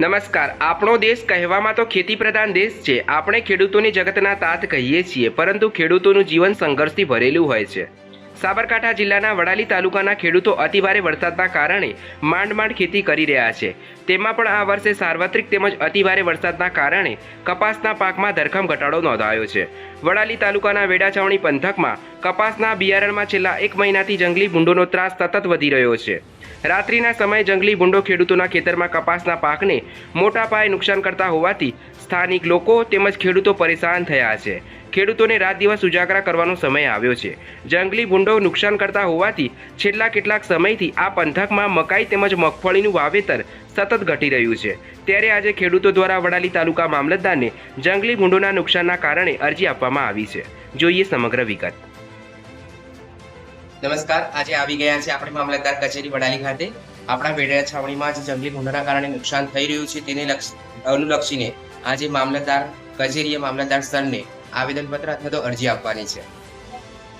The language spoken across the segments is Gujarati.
નમસ્કાર. આપણો દેશ કહેવામાં તો ખેતી પ્રધાન દેશ છે. આપણે ખેડૂતોની જગતના તાત કહીએ છીએ, પરંતુ ખેડૂતોનું જીવન સંઘર્ષથી ભરેલું હોય છે. સાબરકાંઠા જિલ્લાના વડાલી તાલુકાના ખેડૂતો અતિભારે વરસાદના કારણે માંડ માંડ ખેતી કરી રહ્યા છે. તેમાં પણ આ વર્ષે સાર્વત્રિક તેમજ અતિભારે વરસાદના કારણે કપાસના પાકમાં ધરખમ ઘટાડો નોંધાયો છે. વડાલી તાલુકાના વેડાછાવણી પંથકમાં કપાસના બિયારણમાં છેલ્લા એક મહિનાથી જંગલી ભૂંડોનો ત્રાસ સતત વધી રહ્યો છે. રાત્રિના સમયે જંગલી ભૂંડો ખેડૂતોના ખેતરમાં કપાસના પાકને મોટા પાયે નુકસાન કરતા હોવાથી સ્થાનિક લોકો તેમજ ખેડૂતો પરેશાન થયા છે. ખેડૂતોને રાત દિવસ ઉજાગરા કરવાનો સમય આવ્યો છે. જંગલી ભૂંડો નુકસાન કરતા હોવાથી છેલ્લા કેટલાક સમયથી આ પંથકમાં મકાઈ તેમજ મગફળીનું વાવેતર સતત ઘટી રહ્યું છે. ત્યારે આજે ખેડૂતો દ્વારા વડાલી તાલુકા મામલતદારને જંગલી ભૂંડોના નુકસાનના કારણે અરજી આપવામાં આવી છે. જોઈએ સમગ્ર વિગત. નમસ્કાર, આજે આવી ગયા છે આપણે મામલતદાર કચેરી વડાલી ખાતે. આપણા વેડેરા છાવણીમાં જે જંગલી ભૂંડના કારણે નુકસાન થઈ રહ્યું છે તેને લક્ષ, અનુલક્ષીને આજે મામલતદાર કચેરીએ મામલતદાર સરને આવેદનપત્ર અથવા તો અરજી આપવાની છે.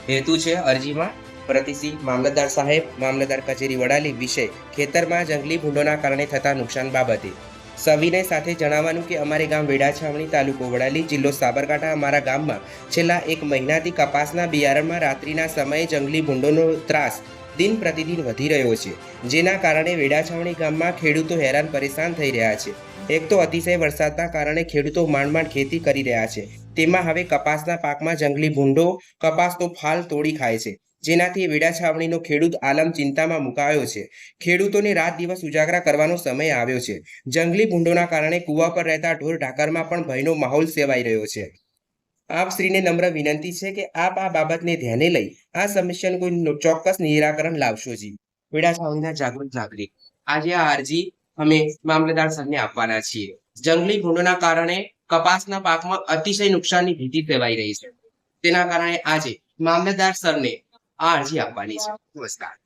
હેતુ છે અરજીમાં પ્રતિસિંહ મામલતદાર સાહેબ, મામલતદાર કચેરી વડાલી વિશે ખેતરમાં જંગલી ભૂંડોના કારણે થતા નુકસાન બાબતે સવિનય સાથે જણાવવાનું કે અમારે ગામ વેડાછાવણી તાલુકો વડાલી જિલ્લો સાબરકાંઠા, અમારા ગામમાં છેલ્લા એક મહિનાથી કપાસના બિયારણમાં રાત્રિના સમયે જંગલી ભૂંડોનો ત્રાસ દિન પ્રતિદિન વધી રહ્યો છે, જેના કારણે વેડાછાવણી ગામમાં ખેડૂતો હેરાન પરેશાન થઈ રહ્યા છે. એક તો અતિશય વરસાદના કારણે ખેડૂતો માંડમાંડ માંડ ખેતી કરી રહ્યા છે. તેમાં હવે કપાસના પાકમાં જંગલી ભૂંડો કપાસનો ફાલ તોડી ખાય છે. જેનાથી વેડા છાવણીનો ખેડૂત આલમ ચિંતામાં મુકાયો છે. ખેડૂતોને રાત દિવસ ઉજાગરા કરવાનો સમય આવ્યો છે. જંગલી ભૂંડોના કારણે કૂવા પર રહેતા ઢોર ઢાકરમાં પણ ભયનો માહોલ સેવાઈ રહ્યો છે. આપ શ્રીને નમ્ર વિનંતી છે કે આપ આ બાબતને ધ્યાને લઈ આ સમસ્યાનું કોઈ ચોક્કસ નિરાકરણ લાવશો જી. વેડા છાવણીના જાગૃત નાગરિક, આજે આ અરજી અમે મામલતદાર સરને આપવાના છીએ. જંગલી ભૂંડોના કારણે કપાસના પાકમાં અતિશય નુકસાનની ભીતિ સેવાઈ રહી છે. તેના કારણે આજે મામલતદાર સરને આ અરજી આપવાની છે. નમસ્કાર.